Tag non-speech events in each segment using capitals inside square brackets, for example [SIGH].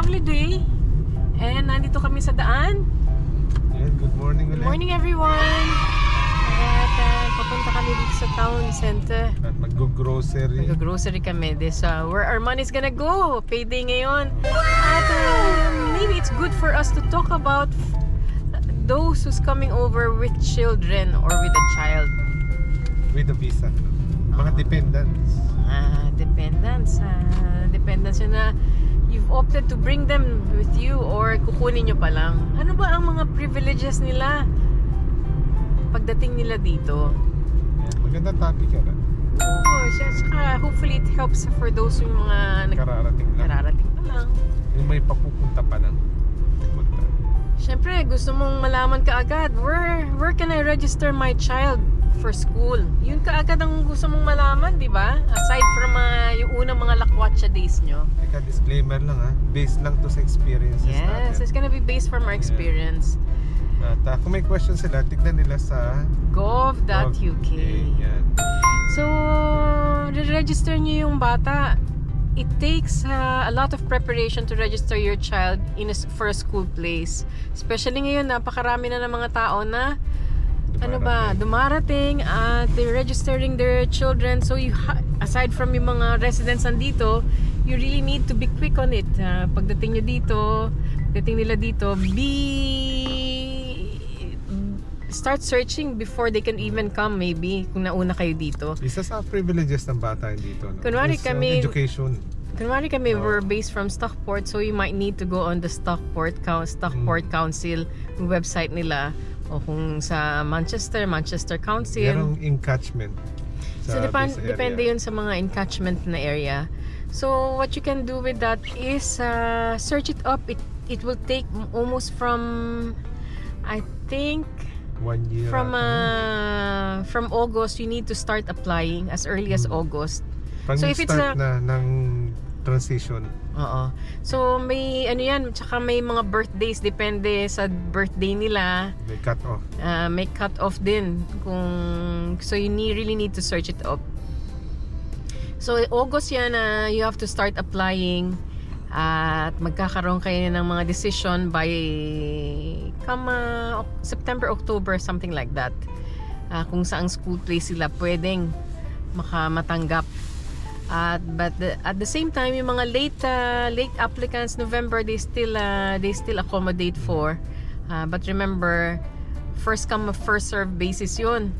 lovely day. And nandito kami sa daan. Yan, good morning Good ulit. morning everyone. At uh, papunta kami dito sa town center. At mag-grocery. Nag-grocery kami. This uh, where our money's gonna go. Payday ngayon. At uh, maybe it's good for us to talk about those who's coming over with children or with a child. With a visa. Mga Ah. dependents. Ah, dependents. Ah, dependents yun na you've opted to bring them with you or kukunin nyo pa lang. Ano ba ang mga privileges nila pagdating nila dito? Magandang topic yan. ah. Oo, siya, saka hopefully it helps for those yung mga nag- Kararating lang. kararating pa lang. Yung may papupunta pa lang. Punta. Siyempre, gusto mong malaman ka agad, where, where can I register my child for school? Yun ka agad ang gusto mong malaman, di ba? Aside from ah, yung unang mga lakwatsa days nyo. Teka, disclaimer lang ha. Based lang to sa experiences Yes, natin. it's gonna be based from our experience. At ah, kung may question sila, tignan nila sa gov.uk. Yan. So, re-register niyo yung bata. It takes uh, a lot of preparation to register your child in a, for a school place. Especially ngayon, napakarami na ng mga tao na ano ba, dumarating at they're registering their children. So, you ha- aside from yung mga residents andito, you really need to be quick on it. Ah, pagdating nyo dito, pagdating nila dito, be start searching before they can even come maybe kung nauna kayo dito. Isa sa privileges ng bata dito. No? Kunwari is yung kami- Education. Kunwari kami, Oo. we're based from Stockport, so you might need to go on the Stockport, Stockport Mm. Council website nila o kung sa Manchester, Manchester Council. Merong encatchment. So depan- depende yun sa mga encatchment na area. So what you can do with that is uh, search it up. It it will take almost from I think One year. from uh, from August you need to start applying as early as Mm. August. Pag so if it's a- na ng transition. Oo. So may ano yan, tsaka may mga birthdays depende sa birthday nila. They cut off. Uh, may cut off din kung so you need, really need to search it up. So August yan na you have to start applying at magkakaroon kayo ng mga decision by uh, Oc- September, October, something like that. Ah, kung saang school place sila pwedeng makamatanggap. At but the- at the same time yung mga late uh, late applicants November they still uh, they still accommodate for. Uh, but remember first come first serve basis 'yun.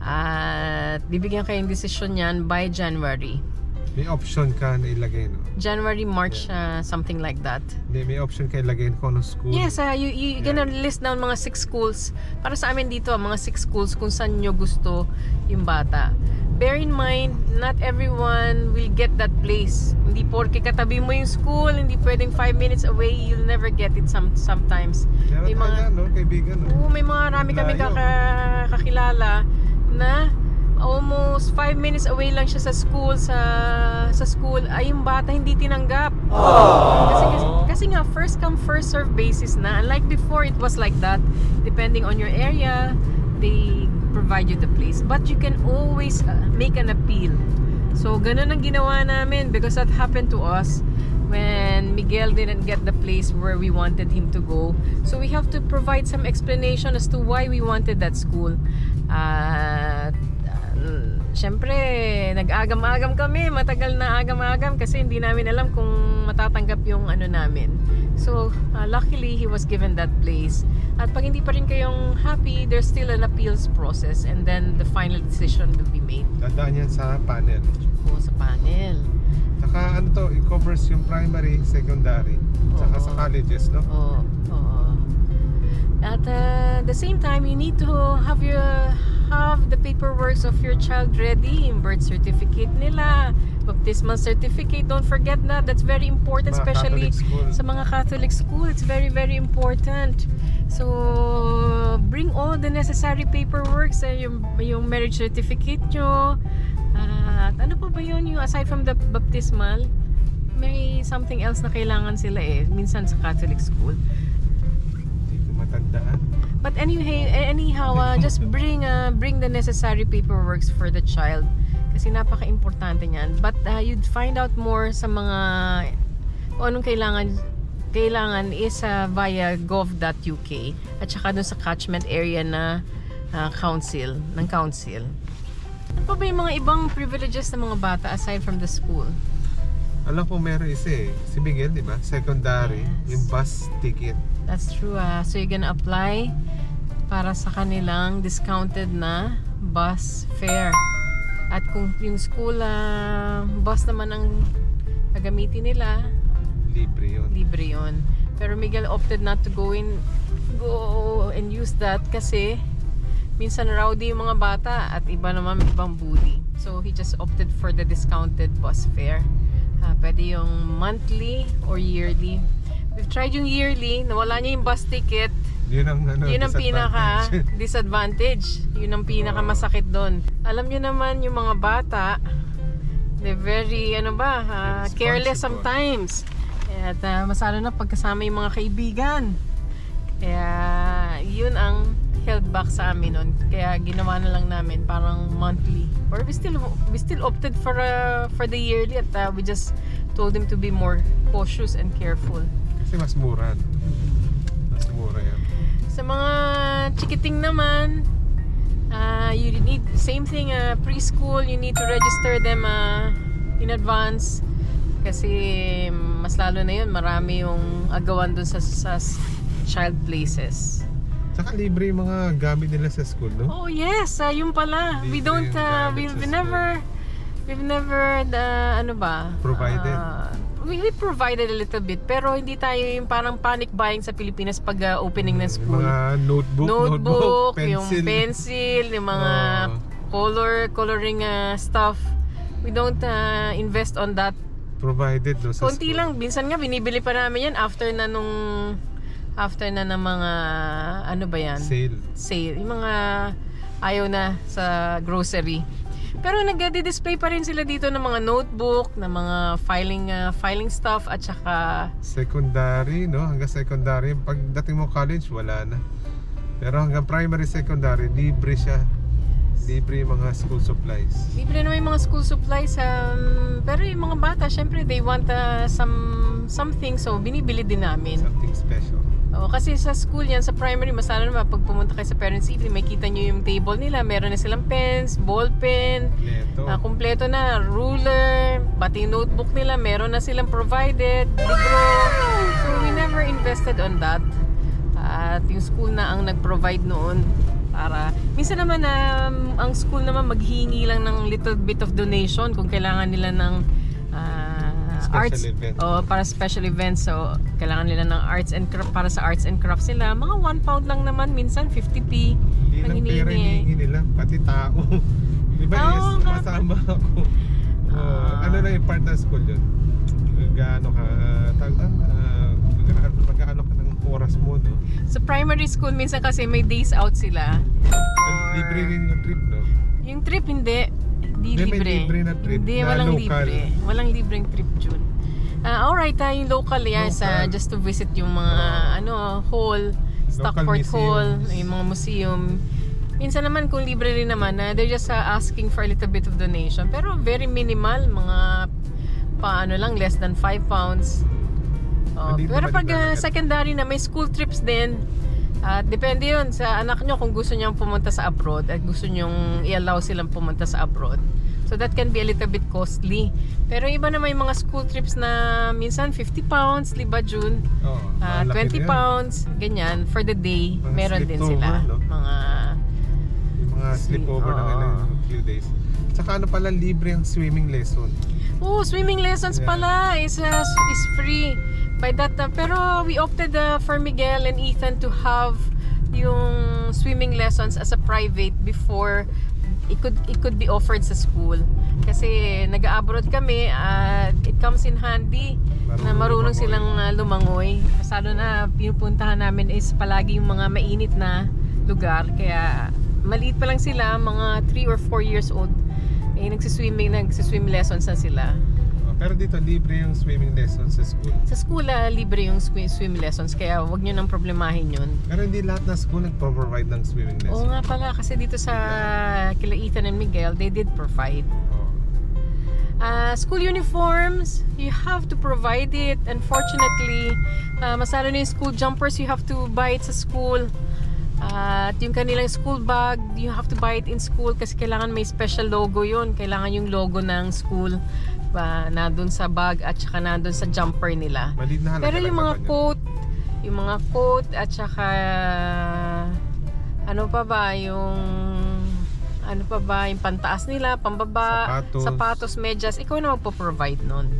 At bibigyan kayong desisyon yan by January. May option ka na ilagay, no? January, March, uh, something like that. Hindi, may option ka ilagay kung anong school. Yes, uh, you, you, you're gonna list down mga six schools. Para sa amin dito, mga six schools kung saan nyo gusto yung bata. Bear in mind, not everyone will get that place. Hindi porke katabi mo yung school, hindi pwedeng 5 minutes away, you'll never get it some, sometimes. Meron May tayo mga- dyan, no? Kaibigan, no? Oo, may mga marami kami Layo. kaka, kakilala na almost 5 minutes away lang siya sa school sa sa school ay yung bata hindi tinanggap. Kasi, kasi, kasi nga first come first serve basis na. Unlike before it was like that. Depending on your area, they provide you the place. But you can always uh, make an appeal. So ganun ang ginawa namin because that happened to us when Miguel didn't get the place where we wanted him to go. So we have to provide some explanation as to why we wanted that school. Uh, syempre, nag-agam-agam kami, matagal na agam-agam kasi hindi namin alam kung matatanggap yung ano namin. So, uh, luckily, he was given that place. At pag hindi pa rin kayong happy, there's still an appeals process and then the final decision will be made Dadaan yan sa panel. po sa panel. Saka ano to, it covers yung primary, secondary, saka Oo. sa colleges, no? Oo. Oo. At uh, the same time, you need to have your have the paperwork of your child ready, yung birth certificate nila, baptismal certificate. Don't forget that. That's very important, Mga especially sa mga Catholic school. It's very, very important. So, bring all the necessary paperwork sa yung, yung marriage certificate nyo. At ano pa ba yun? Yung aside from the baptismal, may something else na kailangan sila eh. Minsan sa Catholic school. Hindi ko matandaan. But anyway, anyhow, uh, just bring uh, bring the necessary paperwork for the child kasi napaka-importante niyan. But uh, you'd find out more sa mga kung anong kailangan kailangan is uh, via gov.uk at saka dun sa catchment area na uh, council, ng council. Ano pa ba yung mga ibang privileges ng mga bata aside from the school? Alam ko meron isa eh. Si Miguel, di ba? Secondary. Yes. Yung bus ticket. That's true. ah. so you're gonna apply para sa kanilang discounted na bus fare. At kung yung school ah, bus naman ang gagamitin nila, Libre yun. libre yon. Pero Miguel opted not to go in go and use that kasi minsan rowdy yung mga bata at iba naman may ibang bully. So he just opted for the discounted bus fare. Ah, pwede yung monthly or yearly. We've tried yung yearly, nawala niya yung bus ticket. Yun ang ano, Yun ang pinaka disadvantage. [LAUGHS] Yun ang pinaka masakit doon. Alam niyo naman yung mga bata, they're very ano ba, ah, careless sometimes. At uh, masalo na pagkasama yung mga kaibigan. Kaya yun ang held back sa amin nun. Kaya ginawa na lang namin parang monthly. Or we still we still opted for uh, for the yearly at uh, we just told them to be more cautious and careful. Kasi mas mura. no? Mas mura yan. Sa mga chikiting naman, uh, you need same thing uh, preschool, you need to register them uh, in advance kasi mas lalo na yun, marami yung agawan dun sa, sa child places. Saka libre yung mga gamit nila sa school, no? Oh yes, uh, yun pala. We Libre don't, yung uh, gamit we, sa we school. never, we've never, uh, ano ba? Provided. Uh, we, we provided a little bit, pero hindi tayo yung parang panic buying sa Pilipinas pag uh, opening ng Yung school. Mga notebook, notebook, pencil. yung pencil, yung mga Oo. color coloring uh, stuff. We don't uh, invest on that. Provided, no? Sa Konti school. lang, minsan nga binibili pa namin yan after na nung after na ng mga ano ba yan? Sale. Sale. Yung mga ayaw na sa grocery. Pero nagdi-display pa rin sila dito ng mga notebook, ng mga filing uh, filing stuff at saka Secondary, no? Hanggang secondary. Pagdating mo college, wala na. Pero hanggang primary, secondary, libre siya. Libre yung mga school supplies. Libre naman yung mga school supplies. Um, pero yung mga bata, syempre, they want uh, some something. So, binibili din namin. Something special. Oo, kasi sa school yan, sa primary, masala naman pag pumunta kayo sa parents evening, may kita nyo yung table nila. Meron na silang pens, ball pen, Leto. ah, kumpleto na, ruler, pati notebook nila, meron na silang provided, libro. So, we never invested on that. At yung school na ang nag-provide noon para minsan naman um, ang school naman maghihingi lang ng little bit of donation kung kailangan nila ng ah, Special arts event. o para special events so kailangan nila ng arts and craft para sa arts and crafts nila mga 1 pound lang naman minsan 50p Hindi ang lang pera hinihingi. nila, pati tao. [LAUGHS] Di ba, Oo, yes, masama ako. Oh, Ah. ano na yung part ng school yun? Gaano ka, uh, tagdan, uh, magkaano ka ng oras mo, no? Sa primary school minsan kasi may days out sila Or- Libre rin yung trip, no? Yung trip hindi. Hindi Hindi, may libre. libre na trip Hindi, na walang local. libre. Walang libreng trip, June. Ah, alright, ah, yung local, ah, Local. just to visit yung mga ano hall, Stockport Hall, museums. yung mga museum. Minsan naman kung libre rin naman, ah, they're just ah, asking for a little bit of donation. Pero very minimal, mga paano lang, less than 5 pounds. Oh, Hindi pero pag talaga. secondary na may school trips din, at depende yun sa anak nyo kung gusto nyo pumunta sa abroad at gusto nyo i-allow silang pumunta sa abroad. So that can be a little bit costly. Pero iba naman yung mga school trips na minsan 50 pounds, di ba June? Ah, malaki 20 na yan. pounds, ganyan, for the day. Mga meron din sila. no? Mga Yung mga sleepover ng Oo. ilang few days. Tsaka ano pala, libre ang swimming lesson. Oh, swimming lessons Yeah. pala is uh, is free. By that uh, pero we opted uh, for Miguel and Ethan to have yung swimming lessons as a private before it could it could be offered sa school. Kasi nag-abroad kami at it comes in handy na marunong lumangoy. silang uh, lumangoy. Masado na pinupuntahan namin is palagi yung mga mainit na lugar. Kaya maliit pa lang sila, mga 3 or 4 years old. Eh, nagsiswimming, nagsiswim lessons na sila. Oh, Pero dito, libre yung swimming lesson sa school. Sa school, ah, libre yung swim, swim lessons. Kaya wag nyo nang problemahin yun. Pero hindi lahat ng school nagpo-provide ng swimming Oo lesson. nga pala, kasi dito sa kila Ethan and Miguel, they did provide. Oo. Uh, school uniforms, you have to provide it. Unfortunately, uh, mas lalo na yung school jumpers, you have to buy it sa school. Uh, at yung kanilang school bag, you have to buy it in school kasi kailangan may special logo yun. Kailangan yung logo ng school uh, na dun sa bag at saka na dun sa jumper nila. Maliit na halaga Pero yung mga coat, yung mga coat at saka ano pa ba, yung ano pa ba, yung pantaas nila, pambaba, Sapatos. sapatos medyas, ikaw na magpo-provide nun.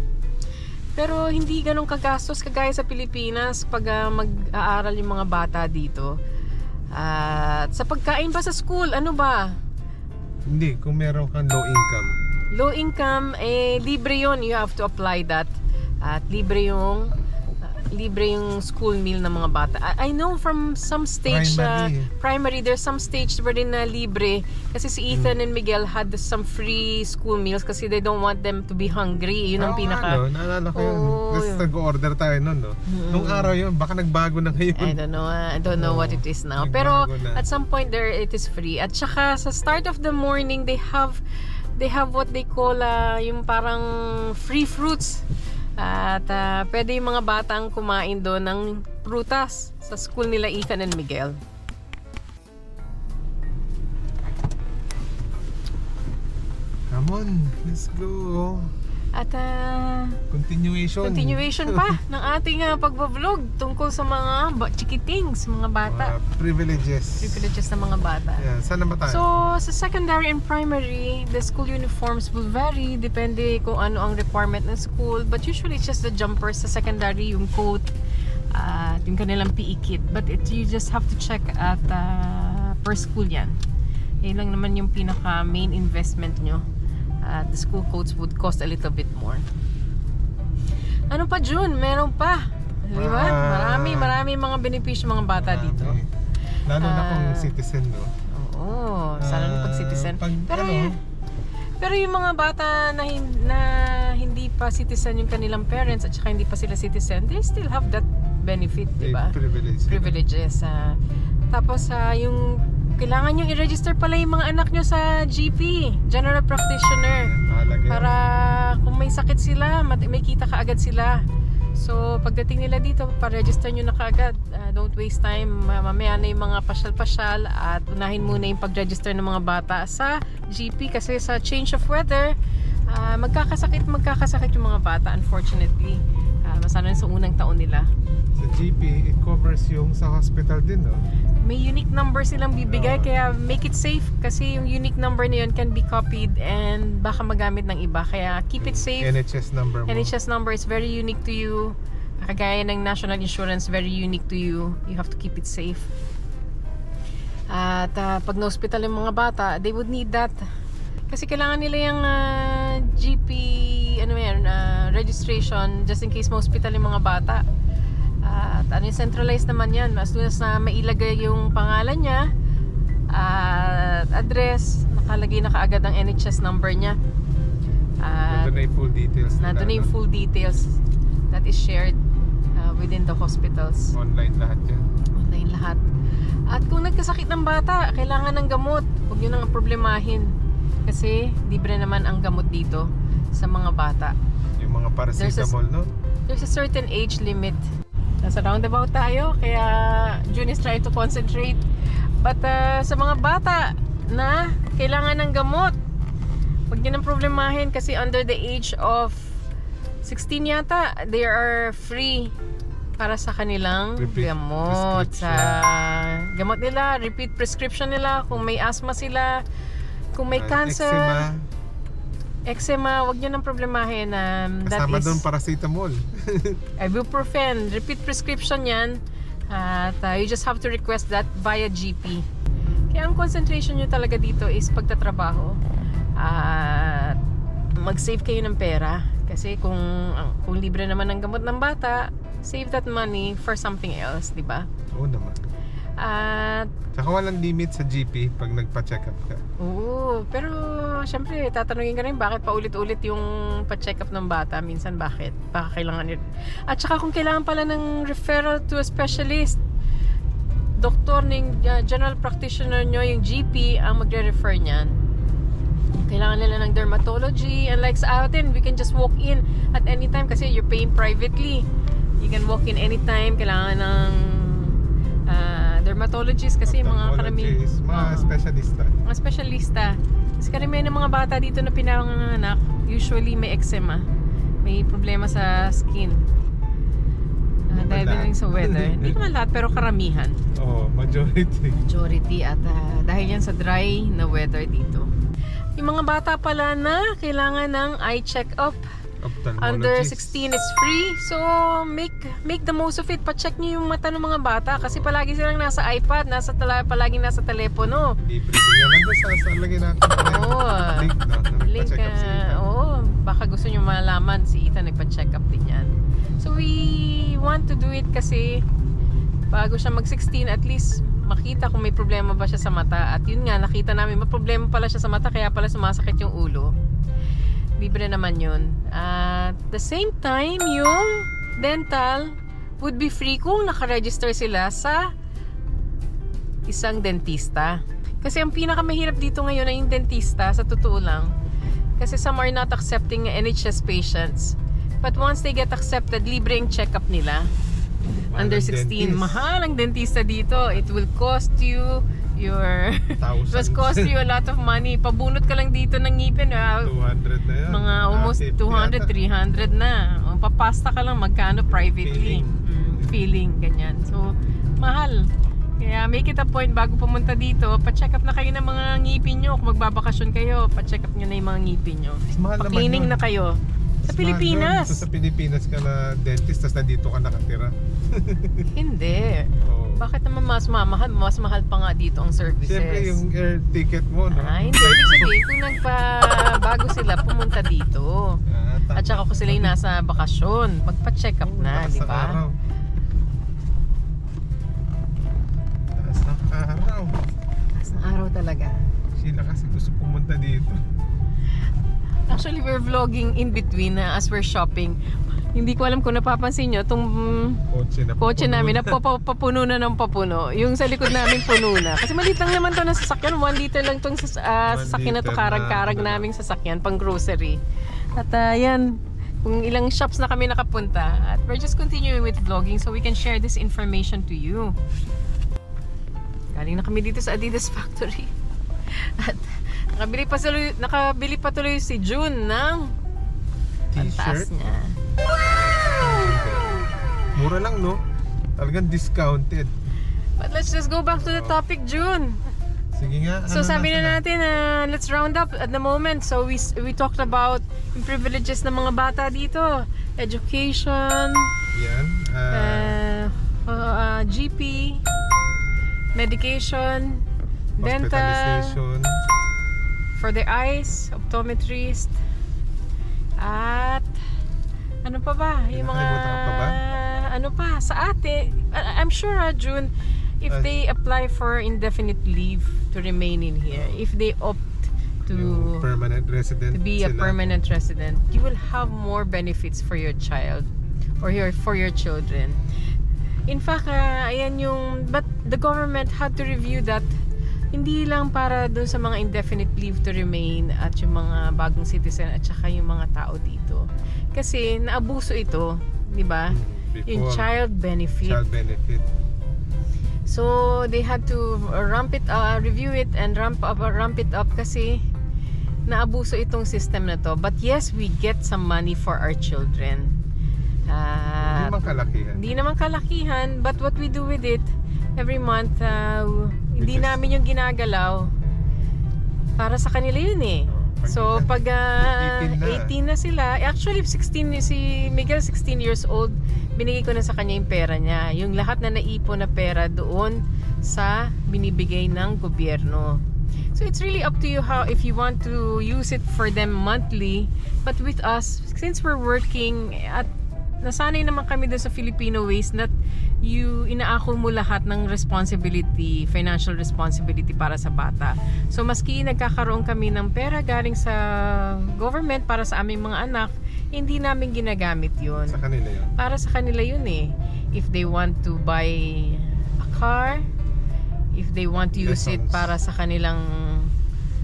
Pero hindi ganun kagastos kagaya sa Pilipinas pag ah, mag-aaral yung mga bata dito. At sa pagkain ba sa school, ano ba? Hindi, kung meron kang low income. Low income, eh, libre yon You have to apply that. At libre yung ah, libre yung school meal ng mga bata. I, I know from some stage uh, Primary. primary there's some stage where din na libre kasi si Ethan and Miguel had some free school meals kasi they don't want them to be hungry. Yun ang Oo, pinaka Ano, naalala ko yun. Oo, Tapos nag-order tayo nun, no? Nung araw yun, baka nagbago na ngayon. I don't know. uh, I don't know what it is now. Pero na. at some point there it is free. At saka sa start of the morning they have they have what they call uh, yung parang free fruits. At uh, pwede yung mga batang kumain doon ng prutas sa school nila Ethan and Miguel. Come on, let's go. At uh, Continuation. continuation pa [LAUGHS] ng ating uh, pagbablog tungkol sa mga ba- chikitings, mga bata. Mga privileges. Privileges ng mga bata. Yeah, saan ba tayo? So, sa secondary and primary, the school uniforms will vary depende kung ano ang requirement ng school. But usually, it's just the jumpers sa secondary, yung coat, at yung kanilang PE kit. But it, you just have to check at uh, per school yan. Yun lang naman yung pinaka main investment nyo. At the school coats would cost a little bit more. Ano pa, June? Meron pa. Di ba? Ah. Marami, marami mga benepisyo mga bata dito. Marami. Lalo na kung Ah. citizen, no? Oo, sana uh, pag citizen. pag pero, ano? pero yung mga bata na, hin- na hindi pa citizen yung kanilang parents at saka hindi pa sila citizen, they still have that benefit, di ba? May privilege. Privileges. ah. tapos ah, yung kailangan yung i-register pala yung mga anak nyo sa GP, General Practitioner. Mahalaga. Para kung may sakit sila, may kita kaagad sila. So, pagdating nila dito, pa-register nyo na kaagad. Ah, don't waste time. Ma- Mamaya na yung mga pasyal-pasyal at unahin muna yung pag-register ng mga bata sa GP kasi sa change of weather, ah, magkakasakit, magkakasakit yung mga bata unfortunately. Uh, masana sa unang taon nila. Sa GP, it covers yung sa hospital din, no? May unique number silang bibigay Oo. kaya make it safe kasi yung unique number na yun can be copied and baka magamit ng iba. Kaya keep it safe. NHS number mo. NHS number is very unique to you. Kagaya ng national insurance, very unique to you. You have to keep it safe. At ah, pag na-hospital yung mga bata, they would need that. Kasi kailangan nila yung ah, GP ano yan, ah, registration just in case ma-hospital yung mga bata. At ano yung centralized naman yan. As soon as na mailagay yung pangalan niya at address, nakalagay na kaagad ang NHS number niya. At Nandun na yung full details Nandun na yung full details that is shared uh, within the hospitals. Online lahat yan. Online lahat. At kung nagkasakit ng bata, kailangan ng gamot. Huwag nyo nang problemahin. Kasi libre naman ang gamot dito sa mga bata. Yung mga paracetamol, no? There's a certain age limit. Nasa roundabout tayo, kaya June is trying to concentrate. But uh, sa mga bata na kailangan ng gamot, huwag nyo nang problemahin kasi under the age of 16 yata, they are free para sa kanilang Repeat gamot. Sa gamot nila, repeat prescription nila, kung may asthma sila, kung may Ah, cancer, eczema, eczema, huwag nyo nang problemahin. Um, that kasama is doon paracetamol. [LAUGHS] ibuprofen. Repeat prescription yan. At uh, you just have to request that via GP. Kaya ang concentration nyo talaga dito is pagtatrabaho. At mag-save kayo ng pera. Kasi kung, kung libre naman ang gamot ng bata, save that money for something else, di ba? Oo naman. At Tsaka walang limit sa GP pag nagpa-check up ka. Oo, pero syempre tatanungin ka rin bakit paulit-ulit yung pa-check up ng bata. Minsan bakit? Baka kailangan nila. At saka kung kailangan pala ng referral to a specialist, doktor ng uh, general practitioner nyo, yung GP, ang magre-refer niyan. kailangan nila ng dermatology and like sa atin we can just walk in at any time kasi you're paying privately you can walk in anytime kailangan ng ah, dermatologist kasi yung mga Ophthalmologist, mga Oo. specialista. mga specialista kasi karamihan ng mga bata dito na pinanganak usually may eczema may problema sa skin uh, Hindi dahil din sa weather [LAUGHS] hindi naman lahat pero karamihan Oo, majority. majority at ah, dahil yan sa dry na weather dito. Yung mga bata pala na kailangan ng eye check-up under Ophthalmologist. 16 is free. So make make the most of it. Pa-check niyo yung mata ng mga bata kasi palagi silang nasa iPad, nasa tala, palagi nasa telepono. Libre yan. Nandun sa, sa lagay natin. Oo. Link, no? Link Ethan. oo, baka gusto niyo malaman si Ethan nagpa-check up din yan. So we want to do it kasi bago siya mag-16 at least makita kung may problema ba siya sa mata at yun nga nakita namin may problema pala siya sa mata kaya pala sumasakit yung ulo libre naman yun at the same time yung dental would be free kung nakaregister sila sa isang dentista kasi ang pinakamahirap dito ngayon ay yung dentista sa totoo lang kasi some are not accepting NHS patients but once they get accepted libre yung check-up nila Mahal under ang 16. dentist. Mahal ang dentista dito. It will cost you your... it will Thousands. cost you a lot of money. Pabunot ka lang dito ng ngipin. ah, 200 na yan. mga Ah, almost 50 200, yata. 300 na. O, Papasta ka lang magkano privately. Feeling. Mm, feeling, ganyan. So, mahal. Kaya make it a point bago pumunta dito, pa-check up na kayo ng mga ngipin nyo. Kung magbabakasyon kayo, pa-check up nyo na yung mga ngipin nyo. Mahal Pa-cleaning na kayo. Sa Pilipinas. So, sa Pilipinas ka na dentist, tapos nandito ka nakatira. [LAUGHS] Hindi. Oo. Bakit naman mas mamahal? Mas mahal pa nga dito ang services. Siyempre yung air ticket mo, no? Ah, hindi. Ibig sabihin, kung nagpa-bago sila, pumunta dito. Ah. At saka kung sila yung nasa bakasyon, magpa-check up Oo, na, di ba? araw. Taas ng araw. Taas ng araw talaga. Sila kasi gusto pumunta dito. Actually, we're vlogging in between na as we're shopping. Hindi ko alam kung napapansin nyo, itong Kotse na kotse namin, na. [LAUGHS] napapapuno na ng papuno. Yung sa likod namin, puno na. Kasi maliit lang naman to na sasakyan. One liter lang itong sas- One sasakyan na to. Karag-karag na, naming sasakyan, pang grocery. At ah, yan, kung ilang shops na kami nakapunta. At we're just continuing with vlogging so we can share this information to you. Galing na kami dito sa Adidas Factory. [LAUGHS] At nakabili pa, tuloy, nakabili pa tuloy si June ng T-shirt. niya. Mura lang, no? Talagang discounted. But let's just go back to the topic, June. Sige nga. So ano sabi nasa na natin, uh, let's round up at the moment. So we we talked about yung privileges ng mga bata dito. Education, Yan. ah, uh, uh, GP, medication, dental. For the eyes, optometrist, at ano pa ba? Yung mga pa ba? ano pa sa ate. I'm sure ah, June if they apply for indefinite leave to remain in here, if they opt Yung to permanent resident to be a sila. permanent resident, you will have more benefits for your child or your for your children. In fact, ah, ayan yung but the government had to review that hindi lang para dun sa mga indefinite leave to remain at yung mga bagong citizen at saka yung mga tao dito. Kasi naabuso ito, di ba? Yung child benefit. child benefit. So they had to ramp it uh, review it and ramp up uh, ramp it up kasi naabuso itong system na to. But yes, we get some money for our children. Hindi Uh, man kalakihan. hindi naman kalakihan, but what we do with it every month, uh, hindi namin yung ginagalaw para sa kanila yun eh. Oh, So pag ah, 18 na. 18 na sila, actually 16 y- si Miguel 16 years old, binigay ko na sa kanya yung pera niya. Yung lahat na naipon na pera doon sa binibigay ng gobyerno. So it's really up to you how if you want to use it for them monthly. But with us, since we're working at nasanay naman kami doon sa Filipino ways that you inaako mo lahat ng responsibility, financial responsibility para sa bata. So maski nagkakaroon kami ng pera galing sa government para sa aming mga anak, hindi namin ginagamit yun. Sa kanila yun. Para sa kanila yun eh. If they want to buy a car, if they want to use it Lessons. para sa kanilang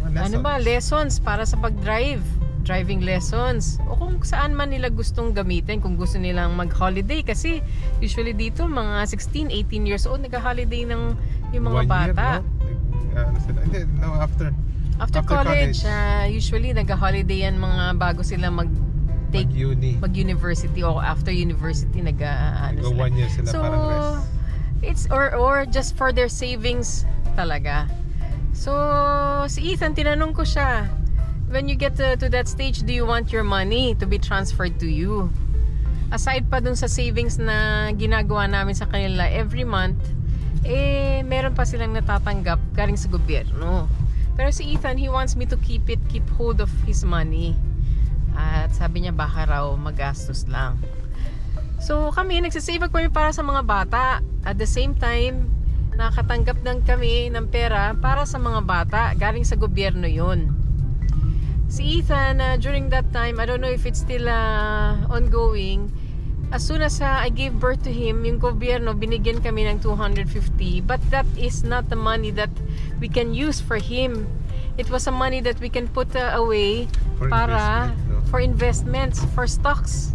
Mga Ano ba, lessons para sa pag-drive. Driving lessons. O kung saan man nila gustong gamitin. Kung gusto nilang mag-holiday. Kasi usually dito, mga 16, 18 years old, nag-holiday ng yung mga One year, bata. no? Nag- ano. Hindi, no, after. After, After college, college. ah, usually nag-holiday yan mga bago sila mag take Mag-uni. mag-university o after university nag ah, ano sila. one year sila So, parang rest. it's or or just for their savings talaga. So, si Ethan, tinanong ko siya, when you get to, to that stage, do you want your money to be transferred to you? Aside pa dun sa savings na ginagawa namin sa kanila every month, eh, meron pa silang natatanggap galing sa gobyerno. Pero si Ethan, he wants me to keep it, keep hold of his money. At sabi niya, baka raw magastos lang. So kami, nagsisave kami para sa mga bata. At the same time, nakatanggap ng kami ng pera para sa mga bata. Galing sa gobyerno yun. Si Ethan, uh, during that time, I don't know if it's still uh, ongoing, as soon as uh, I gave birth to him, yung gobyerno, binigyan kami ng 250. But that is not the money that we can use for him. It was a money that we can put uh, away For para investment, no? for investments, for stocks.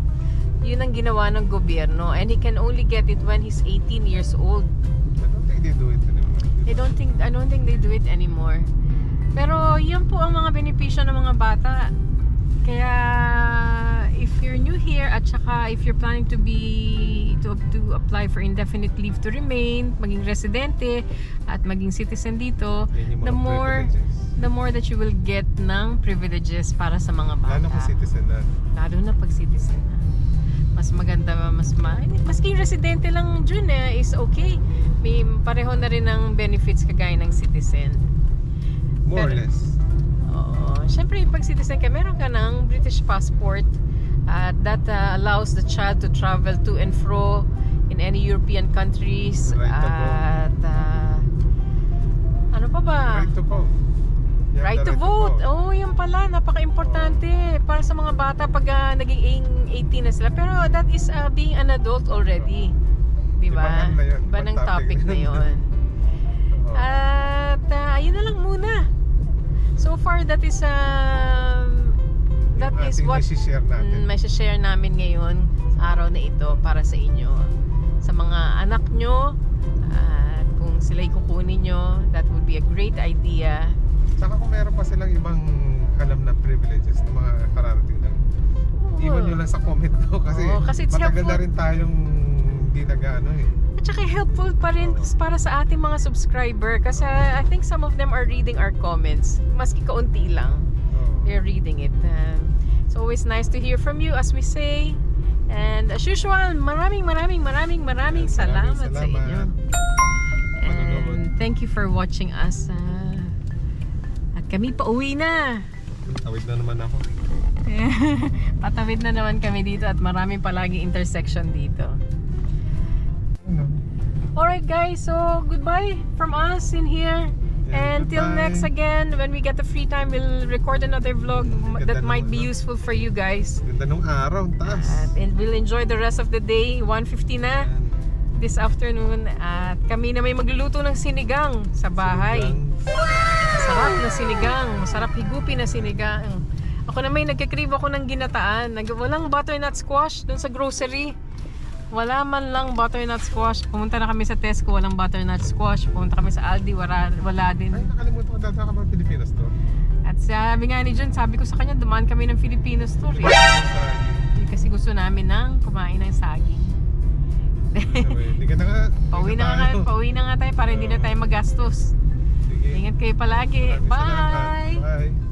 Yun ang ginawa ng gobyerno and he can only get it when he's 18 years old. I don't think they do it anymore. I don't think I don't think they do it anymore. Pero yun po ang mga benepisyo ng mga bata. Kaya if you're new here at saka if you're planning to be to, to apply for indefinite leave to remain, maging residente at maging citizen dito, the more the more that you will get ng privileges para sa mga bata. Lalo kung citizen na. Lalo na pag citizen na. Mas maganda, mas ma... Maski residente lang dyan eh, is okay. May pareho na rin ng benefits kagaya ng citizen. More or Pero- less. Oo. Siyempre, pag citizen ka, meron ka ng British passport at that uh, allows the child to travel to and fro in any European countries. Right to vote. at uh, ano pa ba? Right to vote. You have Right the to vote. Oh, yun pala. Napaka-importante para sa mga bata pag ah, naging 18 na sila. Pero that is ah, being an adult already. Di ba? Iba ibang ng topic na yun. yun. [LAUGHS] Oo. At ah, ayun na lang muna. So far, that is um, that Yung is what share natin. mm, may share namin ngayon sa araw na ito para sa inyo. Sa mga anak nyo, at kung sila'y kukunin nyo, that would be a great idea. Saka kung meron pa silang ibang alam na privileges na mga kararating lang. Iwan nyo lang sa comment no? kasi, Oo, kasi it's matagal na rin tayong hindi nag-ano eh. At saka helpful pa rin para sa ating mga subscriber kasi I think some of them are reading our comments. Maski kaunti lang, Oo. they're reading it. Um, it's always nice to hear from you as we say. And as usual, maraming maraming maraming maraming Maraming salamat, sa salamat. inyo. And thank you for watching us. uh, at kami pauwi na. Tawid na naman ako. [LAUGHS] Patawid na naman kami dito at maraming palaging intersection dito. Alright guys, so goodbye from us in here. Yeah, And till next again, when we get the free time, we'll record another vlog m- Ganda that might be ano. useful for you guys. Ganda nung araw, taas. At and we'll enjoy the rest of the day. 1.50 na Yan. this afternoon. At kami na may magluluto ng sinigang sa bahay. Sinigang. Sarap na sinigang. Masarap higupin na sinigang. Ako na may nagkikrave ako ng ginataan. Nag walang butternut squash dun sa grocery. Wala man lang butternut squash. Pumunta na kami sa Tesco, walang butternut squash. Pumunta kami sa Aldi, wala, wala din. Ay, nakalimutan ko dati ka ba Pilipinas to? At sabi nga ni John, sabi ko sa kanya, dumaan kami ng Filipino store. Eh. Kasi gusto namin ng kumain ng saging. Hindi ka na nga. [LAUGHS] Pauwi na nga, pauwi na nga tayo para hindi na tayo magastos. Sige. Ingat kayo palagi. Bye! Bye.